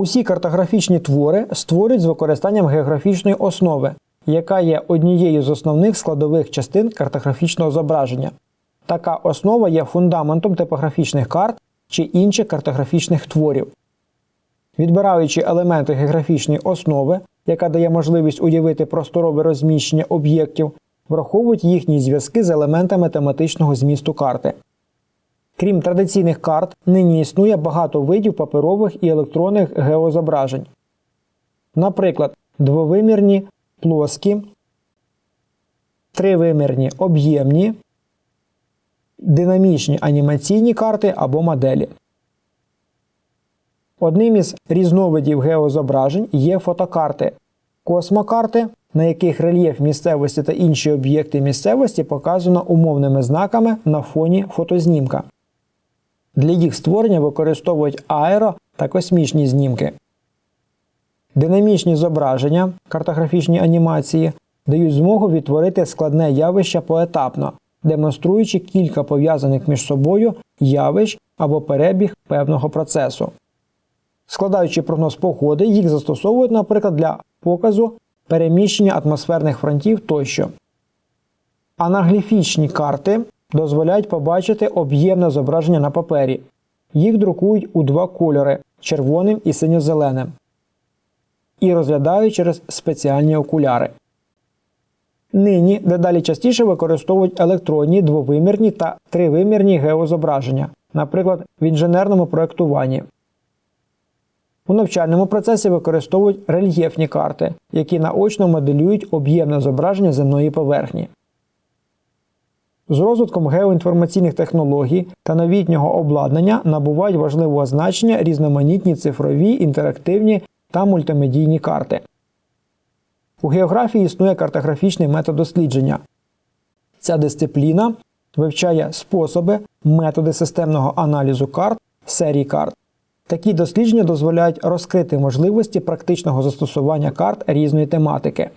Усі картографічні твори створюють з використанням географічної основи, яка є однією з основних складових частин картографічного зображення. Така основа є фундаментом типографічних карт чи інших картографічних творів. Відбираючи елементи географічної основи, яка дає можливість уявити просторове розміщення об'єктів, враховують їхні зв'язки з елементами тематичного змісту карти. Крім традиційних карт, нині існує багато видів паперових і електронних геозображень. Наприклад, двовимірні плоскі, тривимірні об'ємні, динамічні анімаційні карти або моделі. Одним із різновидів геозображень є фотокарти, космокарти, на яких рельєф місцевості та інші об'єкти місцевості показано умовними знаками на фоні фотознімка. Для їх створення використовують аеро та космічні знімки. Динамічні зображення, картографічні анімації дають змогу відтворити складне явище поетапно, демонструючи кілька пов'язаних між собою явищ або перебіг певного процесу. Складаючи прогноз погоди, їх застосовують, наприклад, для показу переміщення атмосферних фронтів тощо. Анагліфічні карти дозволяють побачити об'ємне зображення на папері. Їх друкують у два кольори червоним і синьо-зеленим. І розглядають через спеціальні окуляри. Нині дедалі частіше використовують електронні двовимірні та тривимірні геозображення, наприклад, в інженерному проєктуванні. У навчальному процесі використовують рельєфні карти, які наочно моделюють об'ємне зображення земної поверхні. З розвитком геоінформаційних технологій та новітнього обладнання набувають важливого значення різноманітні цифрові, інтерактивні та мультимедійні карти. У географії існує картографічний метод дослідження. Ця дисципліна вивчає способи, методи системного аналізу карт, серій карт. Такі дослідження дозволяють розкрити можливості практичного застосування карт різної тематики.